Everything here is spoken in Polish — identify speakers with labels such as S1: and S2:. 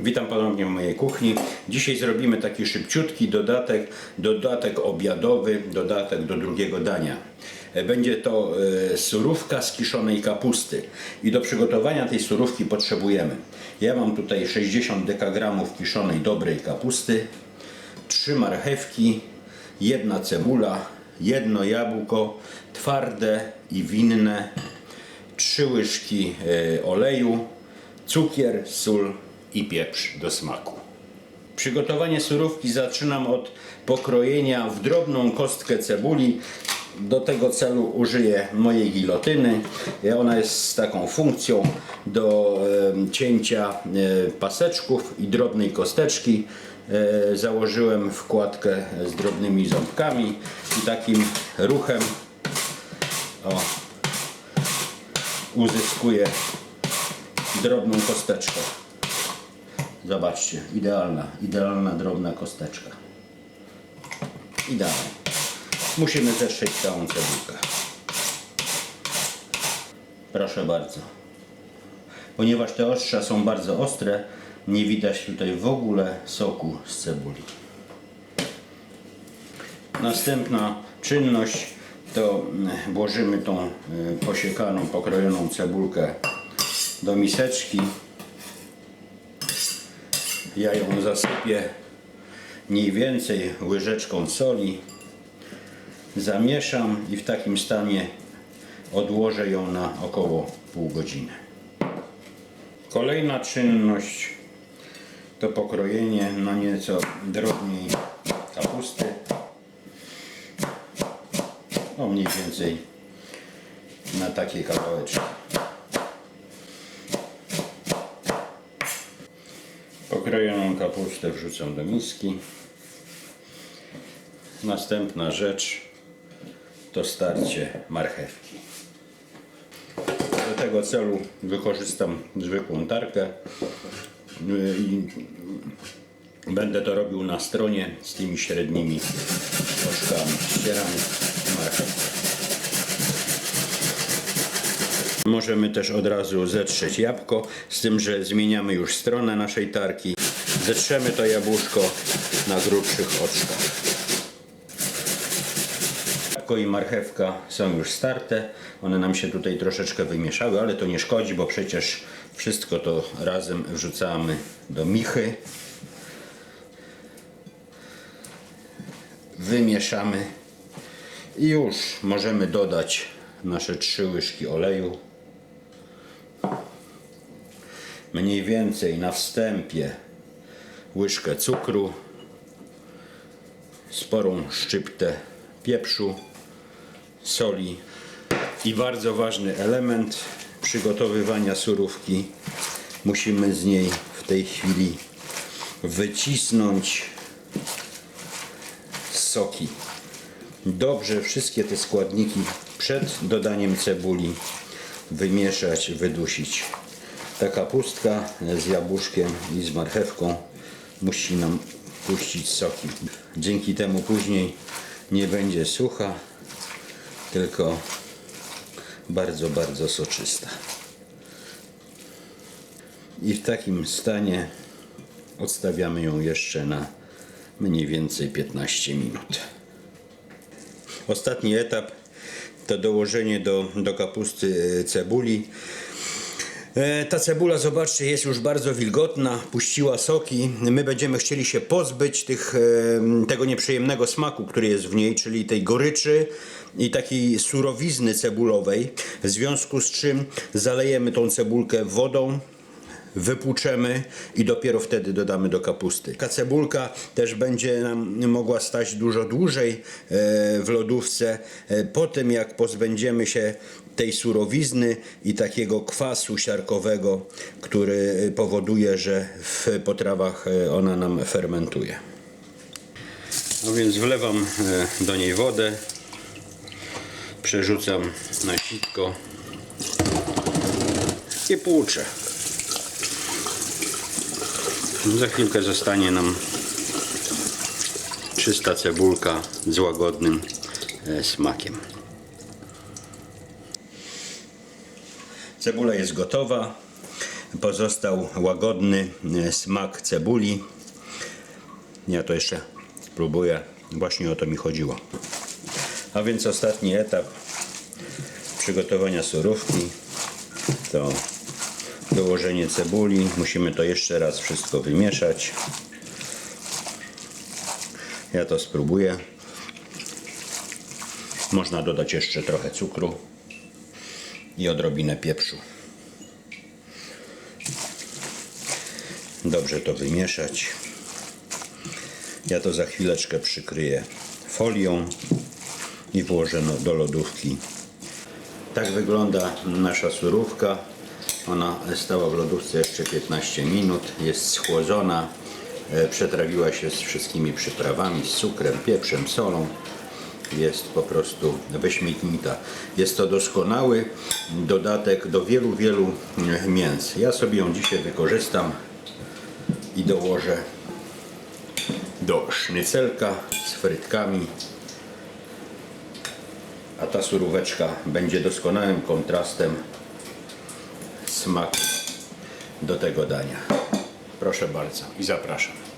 S1: Witam ponownie w mojej kuchni. Dzisiaj zrobimy taki szybciutki dodatek, dodatek obiadowy, dodatek do drugiego dania. E, Będzie to e, surówka z kiszonej kapusty i do przygotowania tej surówki potrzebujemy. Ja mam tutaj 60 dekagramów kiszonej dobrej kapusty, 3 marchewki, jedna cebula, jedno jabłko, twarde i winne, 3 łyżki e, oleju, cukier, sól i pieprz do smaku. Przygotowanie surówki zaczynam od pokrojenia w drobną kostkę cebuli. Do tego celu użyję mojej gilotyny. Ona jest z taką funkcją do cięcia e, paseczków i drobnej kosteczki. E, Założyłem wkładkę z drobnymi ząbkami i takim ruchem o, uzyskuję drobną kosteczkę. Zobaczcie, idealna, idealna drobna kosteczka. Idealnie. Musimy zetrzeć całą cebulkę. Proszę bardzo. Ponieważ te ostrza są bardzo ostre, nie widać tutaj w ogóle soku z cebuli. Następna czynność to mm, włożymy tą y, posiekaną, pokrojoną cebulkę do miseczki. Ja ją zasypię mniej więcej łyżeczką soli. Zamieszam i w takim stanie odłożę ją na około pół godziny. Kolejna czynność to pokrojenie na nieco drobniej kapusty. No mniej więcej na takie kawałeczki. Pokrojoną kapustę wrzucam do miski. Następna rzecz to starcie marchewki. Do tego celu wykorzystam zwykłą tarkę yy, i będę to robił na stronie z tymi średnimi oczkami. Ścieramy marchewkę. Możemy też od razu zetrzeć jabłko, z tym, że zmieniamy już stronę naszej tarki. Zetrzemy to jabłuszko na grubszych oczkach. Jabłko i marchewka są już starte. One nam się tutaj troszeczkę wymieszały, ale to nie szkodzi, bo przecież wszystko to razem wrzucamy do michy. Wymieszamy i już możemy dodać nasze trzy łyżki oleju. Mniej więcej na wstępie łyżkę cukru, sporą szczyptę pieprzu, soli i bardzo ważny element przygotowywania surówki. Musimy z niej w tej chwili wycisnąć soki. Dobrze wszystkie te składniki przed dodaniem cebuli wymieszać, wydusić. Ta kapustka z jabłuszkiem i z marchewką musi nam puścić soki. Dzięki temu później nie będzie sucha, tylko bardzo, bardzo soczysta. I w takim stanie odstawiamy ją jeszcze na mniej więcej 15 minut. Ostatni etap to dołożenie do, do kapusty e, cebuli. E, Ta cebula, zobaczcie, jest już bardzo wilgotna, puściła soki. My będziemy chcieli się pozbyć tych, e, tego nieprzyjemnego smaku, który jest w niej, czyli tej goryczy i takiej surowizny cebulowej. W związku z czym zalejemy tą cebulkę wodą, wypłuczemy i dopiero wtedy dodamy do kapusty. Taka cebulka też będzie nam mogła stać dużo dłużej e, w lodówce. E, Po tym jak pozbędziemy się tej surowizny i takiego kwasu siarkowego, który powoduje, że w potrawach e, ona nam fermentuje. No więc wlewam e, do niej wodę, przerzucam na sitko i płuczę. Za chwilkę zostanie nam czysta cebulka z łagodnym e, smakiem. Cebula jest gotowa. pozostał łagodny e, smak cebuli. Ja to jeszcze spróbuję. Właśnie o to mi chodziło. A więc ostatni etap przygotowania surówki to dołożenie cebuli. Musimy to jeszcze raz wszystko wymieszać. Ja to spróbuję. Można dodać jeszcze trochę cukru i odrobinę pieprzu. Dobrze to wymieszać. Ja to za chwileczkę przykryję folią i włożę no- do lodówki. Tak wygląda nasza surówka. Ona stała w lodówce jeszcze 15 minut. Jest schłodzona. e, Przetrawiła się z wszystkimi przyprawami, z cukrem, pieprzem, solą. Jest po prostu wyśmienita. Jest to doskonały dodatek do wielu, wielu e, mięs. Ja sobie ją dzisiaj wykorzystam i dołożę do sznycelka z frytkami. A ta suróweczka będzie doskonałym kontrastem smaku do tego dania. Proszę bardzo i zapraszam.